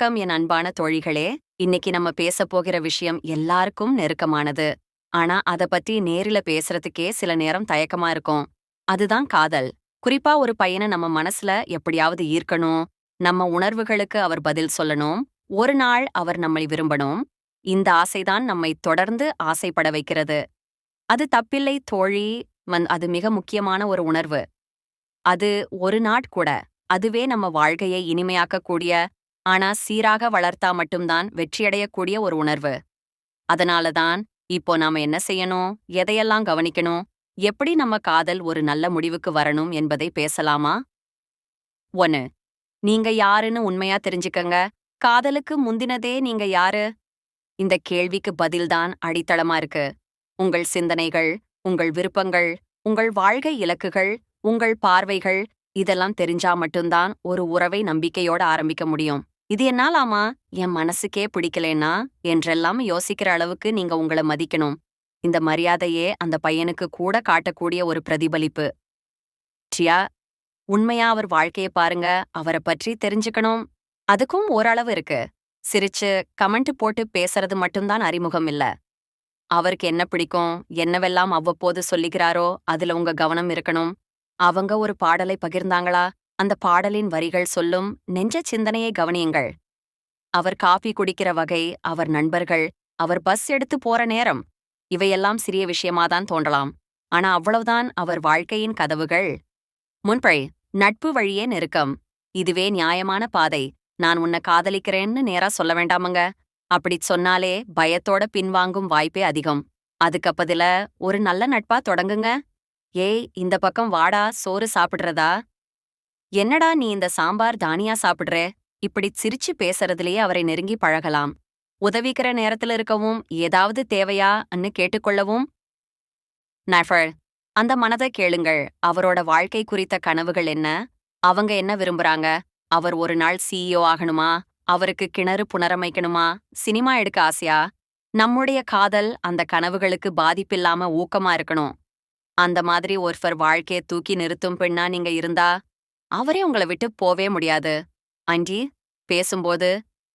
வணக்கம் என் அன்பான தோழிகளே. இன்னைக்கு நம்ம பேச போகிற விஷயம் எல்லாருக்கும் நெருக்கமானது. ஆனா அத பத்தி நேரில பேசுறதுக்கே சில நேரம் தயக்கமா இருக்கும். அதுதான் காதல். குறிப்பா ஒரு பையனை நம்ம மனசுல எப்படியாவது ஈர்க்கணும். நம்ம உணர்வுகளுக்கு அவர் பதில் சொல்லணும். ஒரு நாள் அவர் நம்மை விரும்பணும். இந்த ஆசைதான் நம்மை தொடர்ந்து ஆசைப்பட வைக்கிறது. அது தப்பில்லை தோழி. வந் அது மிக முக்கியமான ஒரு உணர்வு. அது ஒரு நாட் கூட. அதுவே நம்ம வாழ்க்கையை இனிமையாக்கக்கூடிய ஆனா சீராக வளர்த்தா மட்டும்தான் வெற்றியடையக்கூடிய ஒரு உணர்வு. அதனால தான் இப்போ நாம என்ன செய்யணும்? எதையெல்லாம் கவனிக்கணும்? எப்படி நம்ம காதல் ஒரு நல்ல முடிவுக்கு வரணும் என்பதை பேசலாமா? ஒன்னு நீங்க யாருன்னு உண்மையா தெரிஞ்சுக்கங்க. காதலுக்கு முந்தினதே நீங்க யாரு? இந்த கேள்விக்கு பதில்தான் அடித்தளமா இருக்கு. உங்கள் சிந்தனைகள் உங்கள் விருப்பங்கள் உங்கள் வாழ்க்கை இலக்குகள் உங்கள் பார்வைகள் இதெல்லாம் தெரிஞ்சா மட்டும்தான் ஒரு உறவை நம்பிக்கையோட ஆரம்பிக்க முடியும். இது என்னாலாமா? என் மனசுக்கே பிடிக்கலேனா என்றெல்லாம் யோசிக்கிற அளவுக்கு நீங்க உங்கள மதிக்கணும். இந்த மரியாதையே அந்த பையனுக்கு கூட காட்டக்கூடிய ஒரு பிரதிபலிப்பு. ட்ரியா உண்மையா அவர் வாழ்க்கைய பாருங்க. அவரை பற்றி தெரிஞ்சுக்கணும். அதுக்கும் ஓரளவு இருக்கு. சிரிச்சு கமெண்ட் போட்டு பேசுறது மட்டும்தான் அறிமுகம் இல்ல. அவருக்கு என்ன பிடிக்கும்? என்னவெல்லாம் அவ்வப்போது சொல்லிக்கிறாரோ? அதுல உங்க கவனம் இருக்கணும். அவங்க ஒரு பாடலை பகிர்ந்தாங்களா? அந்த பாடலின் வரிகள் சொல்லும் நெஞ்ச சிந்தனையை கவனியுங்கள். அவர் காபி குடிக்கிற வகை அவர் நண்பர்கள் அவர் பஸ் எடுத்து போற நேரம் இவையெல்லாம் சிறிய விஷயமாதான் தோன்றலாம். ஆனா அவ்வளவுதான் அவர் வாழ்க்கையின் கதவுகள். முன்பை நட்பு வழியே நெருக்கம். இதுவே நியாயமான பாதை. நான் உன்னை காதலிக்கிறேன்னு நேரா சொல்ல வேண்டாமங்க. அப்படிச் சொன்னாலே பயத்தோட பின்வாங்கும் வாய்ப்பே அதிகம். அதுக்கப்பதில ஒரு நல்ல நட்பா தொடங்குங்க. ஏய் இந்த பக்கம் வாடா சோறு சாப்பிடுறதா? என்னடா நீ இந்த சாம்பார் தானியா சாப்பிடுற? இப்படி சிரிச்சு பேசுறதுலயே அவரை நெருங்கி பழகலாம். உதவிக்கிற நேரத்துல இருக்கவும் ஏதாவது தேவையான்னு கேட்டுக்கொள்ளவும். நஃபர் அந்த மனதை கேளுங்கள். அவரோட வாழ்க்கை குறித்த கனவுகள் என்ன? அவங்க என்ன விரும்புறாங்க? அவர் ஒரு நாள் சிஇஓ ஆகணுமா? அவருக்கு கிணறு புனரமைக்கணுமா? சினிமா எடுக்க ஆசையா? நம்முடைய காதல் அந்த கனவுகளுக்கு பாதிப்பில்லாம ஊக்கமா இருக்கணும். அந்த மாதிரி ஒருவர் வாழ்க்கையை தூக்கி நிறுத்தும் பெண்ணா நீங்க இருந்தா அவரே உங்கள விட்டு போவே முடியாது. ஆண்டி பேசும்போது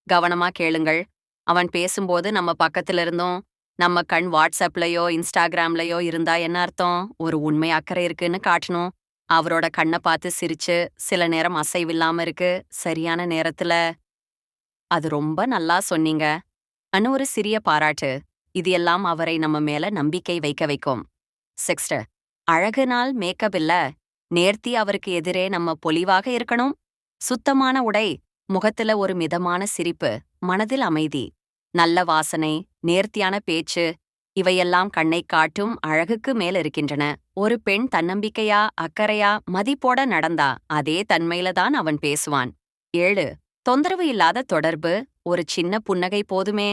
கவனமா கேளுங்கள். அவன் பேசும்போது நம்ம பக்கத்துல இருந்தும் நம்ம கண் வாட்ஸ்அப்லயோ இன்ஸ்டாகிராம்லயோ இருந்தா என்ன அர்த்தம்? ஒரு உண்மை அக்கறை இருக்குன்னு காட்டணும். அவரோட கண்ணை பார்த்து சிரிச்சு சில நேரம் அசைவில்லாம இருக்கு சரியான நேரத்துல. அது ரொம்ப நல்லா சொன்னீங்க. அன்னு ஒரு சிறிய பாராட்டு. இது எல்லாம் அவரை நம்ம மேல நம்பிக்கை வைக்க வைக்கும். செக்ஸ்டர் அழகு நாள் மேக்கப் இல்ல. நேர்த்தி அவருக்கு எதிரே நம்ம பொலிவாக இருக்கணும். சுத்தமான உடை முகத்துல ஒரு மிதமான சிரிப்பு மனதில் அமைதி நல்ல வாசனை நேர்த்தியான பேச்சு இவையெல்லாம் கண்ணை காட்டும் அழகுக்கு மேல் இருக்கின்றன. ஒரு பெண் தன்னம்பிக்கையா அக்கறையா மதிப்போட நடந்தா அதே தன்மையில தான் அவன் பேசுவான். ஏழு தொந்தரவு இல்லாத தொடர்பு ஒரு சின்ன புன்னகை போதுமே.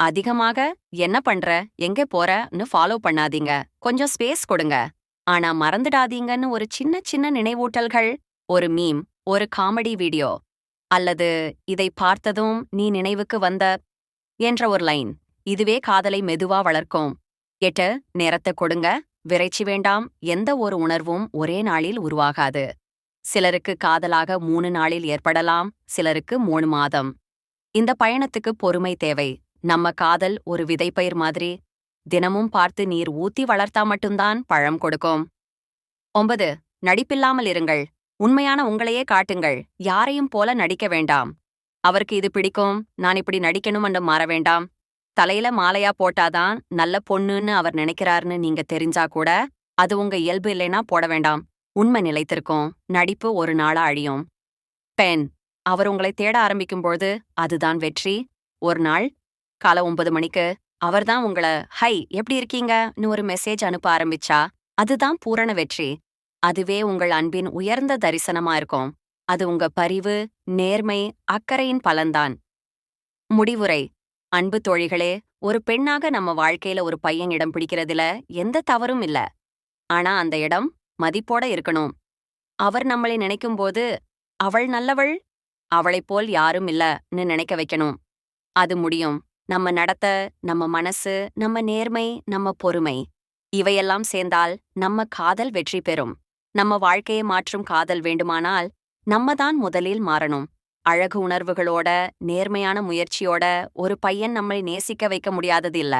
அதிகமாக என்ன பண்ற? எங்க போறன்னு ஃபாலோ பண்ணாதீங்க. கொஞ்சம் ஸ்பேஸ் கொடுங்க. ஆனா மறந்துடாதீங்கன்னு ஒரு சின்ன சின்ன நினைவூட்டல்கள் ஒரு மீம் ஒரு காமெடி வீடியோ அல்லது இதை பார்த்ததும் நீ நினைவுக்கு வந்த என்ற ஒரு லைன் இதுவே காதலை மெதுவா வளர்க்கும். எட்டு நேரத்தை கொடுங்க விரைச்சி வேண்டாம் எந்த ஒரு உணர்வும் ஒரே நாளில் உருவாகாது. சிலருக்கு காதலாக மூணு நாளில் ஏற்படலாம் சிலருக்கு மூணு மாதம். இந்த பயணத்துக்கு பொறுமை தேவை. நம்ம காதல் ஒரு விதைப்பயிர் மாதிரி தினமும் பார்த்து நீர் ஊத்தி வளர்த்தா மட்டும்தான் பழம் கொடுக்கும். ஒன்பது நடிப்பில்லாமல் இருங்கள். உண்மையான உங்களையே காட்டுங்கள். யாரையும் போல நடிக்க வேண்டாம். அவருக்கு இது பிடிக்கும். நான் இப்படி நடிக்கணும் என்று மாற வேண்டாம். தலையில மாலையா போட்டாதான் நல்ல பொண்ணுன்னு அவர் நினைக்கிறாருன்னு நீங்க தெரிஞ்சா கூட அது உங்க இயல்பு இல்லைனா போட வேண்டாம். உண்மை நிலைத்திருக்கும். நடிப்பு ஒரு நாளா அழியும். பெண் அவர் உங்களை தேட ஆரம்பிக்கும்போது அதுதான் வெற்றி. ஒரு நாள் காலை ஒன்பது மணிக்கு அவர்தான் உங்கள ஹை எப்படி இருக்கீங்கன்னு ஒரு மெசேஜ் அனுப்ப ஆரம்பிச்சா அதுதான் பூரண வெற்றி. அதுவே உங்கள் அன்பின் உயர்ந்த தரிசனமா இருக்கும். அது உங்க பரிவு நேர்மை அக்கறையின் பலன்தான். முடிவுரை. அன்பு தோழிகளே ஒரு பெண்ணாக நம்ம வாழ்க்கையில ஒரு பையன் இடம் பிடிக்கிறதுல எந்த தவறும் இல்ல. ஆனா அந்த இடம் மதிப்போட இருக்கணும். அவர் நம்மளை நினைக்கும்போது அவள் நல்லவள் அவளைப் போல் யாரும் இல்லன்னு நினைக்க வைக்கணும். அது முடியும். நம்ம நடத்த நம்ம மனசு நம்ம நேர்மை நம்ம பொறுமை. இவையெல்லாம் சேர்ந்தால் நம்ம காதல் வெற்றி பெறும். நம்ம வாழ்க்கையை மாற்றும் காதல் வேண்டுமானால் நம்ம தான் முதலில் மாறணும். அழகு உணர்வுகளோட நேர்மையான முயற்சியோட ஒரு பையன் நம்மை நேசிக்க வைக்க முடியாதது இல்ல